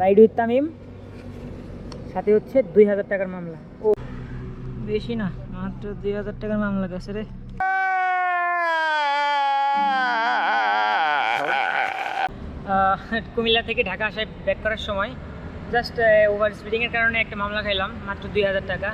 Ride with Tamim সাথে হচ্ছে দুই হাজার টাকার মামলা। ও। বেশি না, মাত্র দুই হাজার টাকার মামলা গেছে রে। কুমিল্লা থেকে ঢাকা আসায় ব্যাক করার সময় জাস্ট ওভার স্পিডিংয়ের কারণে একটা মামলা খাইলাম, মাত্র দুই হাজার টাকা।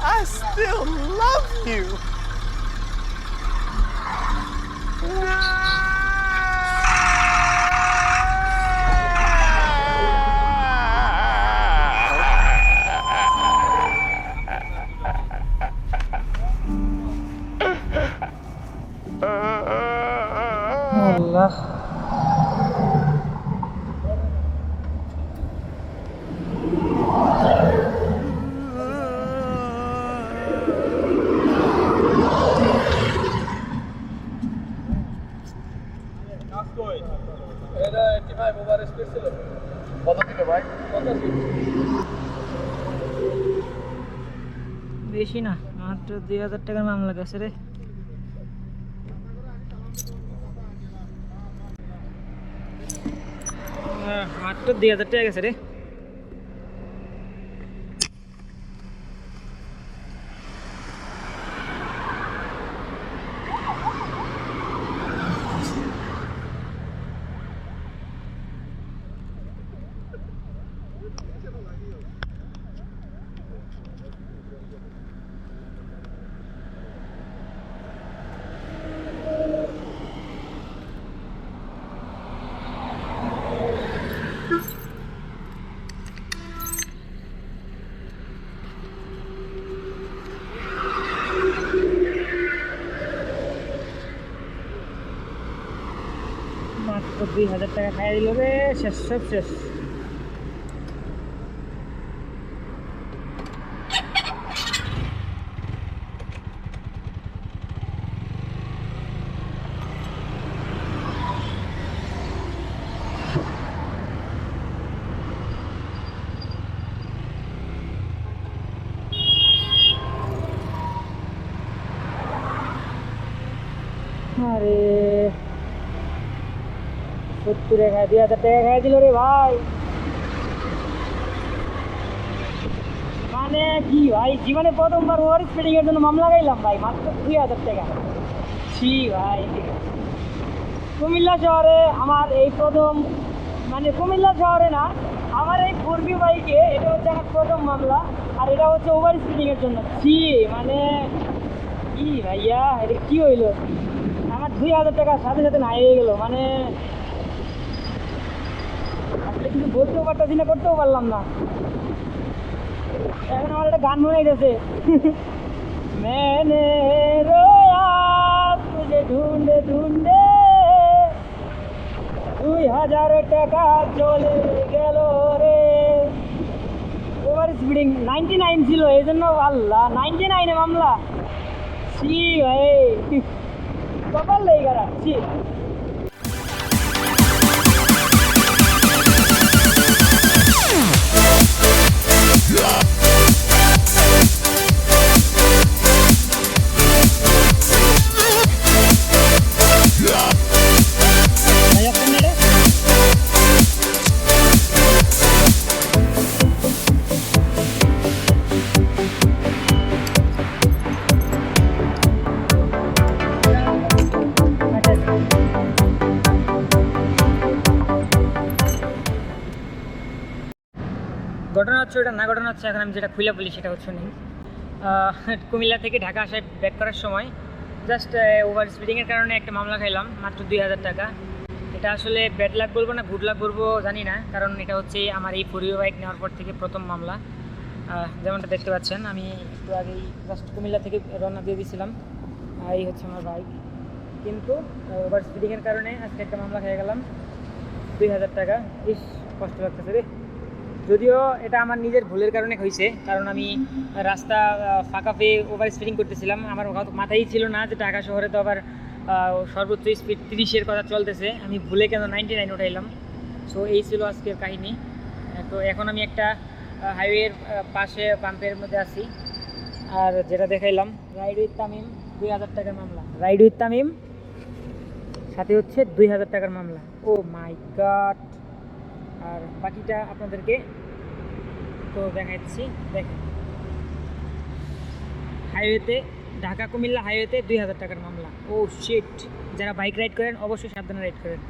I still love you. Allah. বেশি না, মাত্র দুই হাজার টাকার মামলা গেছে রে। মাত্র দুই হাজার টাকা গেছে রে। মাত্র দুই হাজার টাকা খাইয়ে দিল রে শেষ সব শেষ আরে দুই হাজার টাকা খাই দিল রে ভাই। মানে কি ভাই, জীবনে প্রথমবার ওভার স্পিডিং জন্য মামলা ভাই, মাত্র দুই হাজার টাকা। ছি ভাই। কুমিল্লা শহরে আমার এই প্রথম মানে কুমিল্লা শহরে না, আমার এই পূর্বী বাইকে এটা হচ্ছে আমার প্রথম মামলা, আর এটা হচ্ছে ওভার স্পিডিং এর জন্য। ছি মানে কি ভাইয়া, এটা কি হইল? আমার দুই হাজার টাকা সাথে সাথে নাই হয়ে গেলো মানে কিছু বলতেও পারতেছি না, করতেও পারলাম না। এখন আমার একটা গান মনে গেছে মেনে রোয়া তুঝে ঢুন্ডে ঢুন্ডে দুই হাজার টাকা চলে গেল রে। ওভার স্পিডিং নাইনটি নাইন ছিল এই জন্য আল্লাহ, নাইনটি নাইনে মামলা। সি ভাই। কপাল লেগে গেল সি হচ্ছে ওটা না ঘটনা হচ্ছে, এখন আমি যেটা খুলে বলি সেটা হচ্ছে নেই। কুমিল্লা থেকে ঢাকা আসায় ব্যাক করার সময় জাস্ট ওভার স্পিডিংয়ের কারণে একটা মামলা খাইলাম, মাত্র দুই হাজার টাকা। এটা আসলে ব্যাড লাক বলব না গুড লাক বলব, জানি না, কারণ এটা হচ্ছে আমার এই ফোরিও বাইক নেওয়ার পর থেকে প্রথম মামলা। যেমনটা দেখতে পাচ্ছেন, আমি একটু আগেই জাস্ট কুমিল্লা থেকে রওনা দিয়ে দিয়েছিলাম এই হচ্ছে আমার বাইক কিন্তু ওভার স্পিডিংয়ের কারণে আজকে একটা মামলা খেয়ে গেলাম, দুই হাজার টাকা, ইস, কষ্ট লাগতেছে রে। যদিও এটা আমার নিজের ভুলের কারণে হয়েছে, কারণ আমি রাস্তা ফাঁকা পেয়ে ওভার স্পিডিং করতেছিলাম। আমার মাথা- মাথায় ছিল না যে ঢাকা শহরে তো আবার সর্বোচ্চ স্পিড তিরিশের কথা চলতেছে। আমি ভুলে কেন নাইনটি নাইন উঠাইলাম। সো এই ছিল আজকের কাহিনী। তো এখন আমি একটা হাইওয়ের পাশে পাম্পের মধ্যে আছি। আর যেটা দেখাইলাম রাইড উইথ তামিম দুই হাজার টাকার মামলা। রাইড উইথ তামিম সাথে হচ্ছে দুই হাজার টাকার মামলা। ও মাই গড আর বাকিটা আপনাদেরকে তো দেখাচ্ছি। দেখেন। হাইওয়েতে ঢাকা কুমিল্লা হাইওয়েতে দুই হাজার টাকার মামলা। ও শিট যারা বাইক রাইড করেন, অবশ্যই সাবধানে রাইড করেন।